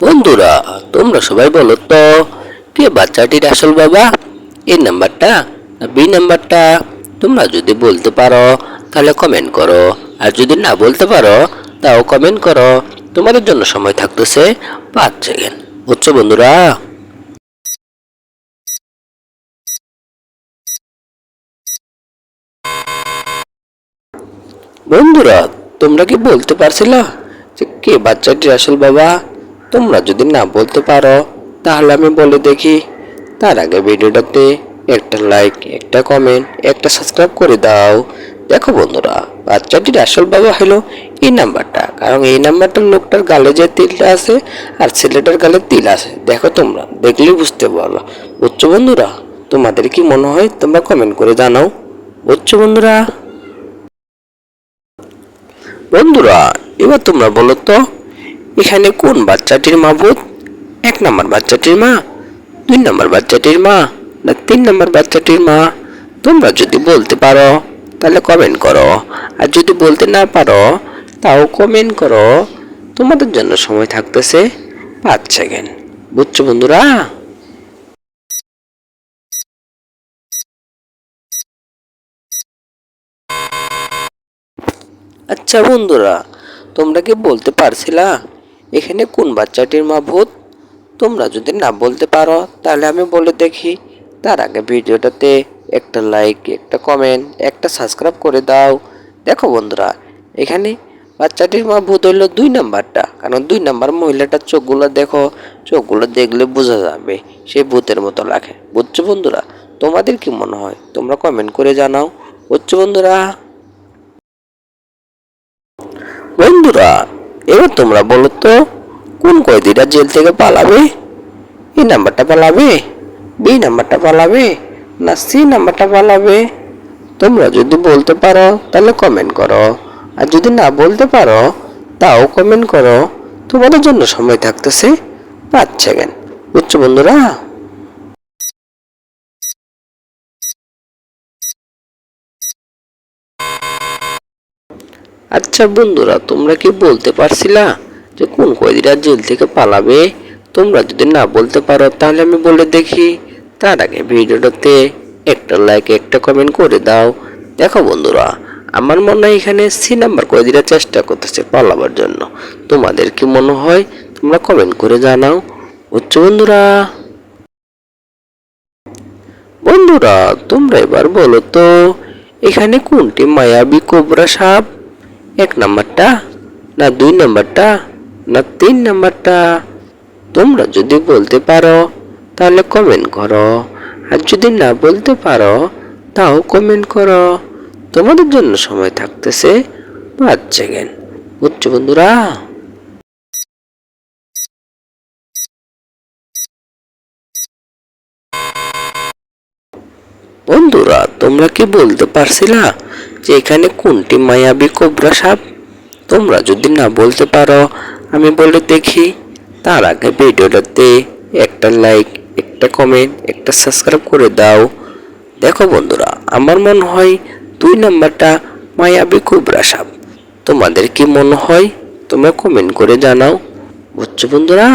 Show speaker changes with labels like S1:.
S1: বন্ধুরা, তোমরা সবাই বলো তো, কে বাচ্চাটির আসল বাবা? এই নাম্বারটা না বি নাম্বারটা? তোমরা যদি বলতে পারো, তাহলে কমেন্ট করো। আর যদি না বলতে পারো, তাও কমেন্ট করো। তোমাদের জন্য সময় থাকতেছে পাঁচ সেকেন্ড বুঝছ বন্ধুরা? বন্ধুরা, তোমরা কি বলতে পারছিলা? কে বাচ্চাটির আসল বাবা, তোমরা যদি না বলতে পারো, তাহলে আমি বলে দেখি। তার আগে ভিডিওটাতে একটা লাইক একটা কমেন্ট একটা সাবস্ক্রাইব করে দাও। দেখো বন্ধুরা, বাচ্চাটির আসল বাবা হলো এই নাম্বারটা। কারণ এই নাম্বারটার লোকটার গালে যে তিলটা আছে আর ছেলেটার গালে তিল আছে, দেখো তোমরা, দেখলেই বুঝতে পারল বুঝছ বন্ধুরা, তোমাদের কি মনে হয় তোমরা কমেন্ট করে জানাও। বুঝছ বন্ধুরা? বন্ধুরা এবার তোমরা বলো তো, এখানে কোন বাচ্চাটির মা ভূত এক নম্বর বাচ্চাটির মা, দুই নম্বর বাচ্চাটির মা, না তিন নম্বর বাচ্চাটির মা? তোমরা যদি বলতে পারো, তাহলে কমেন্ট করো। আর যদি বলতে না পারো, তাও কমেন্ট করো। তোমাদের জন্য সময় থাকতেছে পাঁচ সেকেন্ড বুঝছ বন্ধুরা? আচ্ছা বন্ধুরা তোমরা কি বলতে পারছিলা? এখানে কোন বাচ্চাটির মা ভূত তোমরা যদি না বলতে পারো, তাহলে আমি বলে দেখি। তার আগে ভিডিওটাতে একটা লাইক একটা কমেন্ট একটা সাবস্ক্রাইব করে দাও। দেখো বন্ধুরা, এখানে বাচ্চাটির মা ভূত হইল দুই নাম্বারটা। কারণ দুই নাম্বার মহিলাটার চোখগুলো দেখো, চোখগুলো দেখলে বোঝা যাবে, সে ভূতের মতো লাগে। বুঝছ বন্ধুরা, তোমাদের কি মনে হয়? তোমরা কমেন্ট করে জানাও। বুঝছ বন্ধুরা? বন্ধুরা, এবার তোমরা বলো তো, কোন কয়েদিটা জেল থেকে পালাবে? এই নাম্বারটা পালাবে? বি নাম্বারটা পালাবে? না সি নাম্বারটা পালাবে? তোমরা যদি বলতে পারো, তাহলে কমেন্ট করো। আর যদি না বলতে পারো, তাও কমেন্ট করো। তোমাদের জন্য সময় থাকতেছে পাঁচ সেকেন্ড বুঝছ বন্ধুরা? আচ্ছা বন্ধুরা, তোমরা কি বলতে পারছিলা যে কোন কয়েদিরা জেল থেকে পালাবে? তোমরা যদি না বলতে পারো, তাহলে আমি বলে দেখি। তার আগে ভিডিওটাতে একটা লাইক একটা কমেন্ট করে দাও। দেখো বন্ধুরা, আমার মনে হয় এখানে সি নাম্বার কয়েদিরা চেষ্টা করতেছে পালাবার জন্য। তোমাদের কি মনে হয়? তোমরা কমেন্ট করে জানাও। বুঝছ বন্ধুরা? বন্ধুরা, তোমরা এবার বলো তো, এখানে কোনটি মায়াবী কোবরা সাপ? এক নাম্বারটা, না দুই নাম্বারটা, না তিন নাম্বারটা। তোমরা যদি বলতে পারো, তাহলে কমেন্ট করো। আর যদি না বলতে পারো, তাও কমেন্ট করো। তোমাদের জন্য সময় থাকতেছে পাঁচ সেকেন্ড বুঝছ বন্ধুরা? বন্ধুরা, তোমরা কি বলতে পারছিলা? যে এখানে কোনটি মায়াবী কোবরা সাপ? তোমরা যদি না বলতে পারো, আমি বলে দেখি। তার আগে ভিডিওটাতে একটা লাইক একটা কমেন্ট একটা সাবস্ক্রাইব করে দাও। দেখো বন্ধুরা, আমার মনে হয় দুই নাম্বারটা মায়াবী কোবরা সাপ। তোমাদের কি মনে হয়? তোমরা কমেন্ট করে জানাও। বুঝছ বন্ধুরা?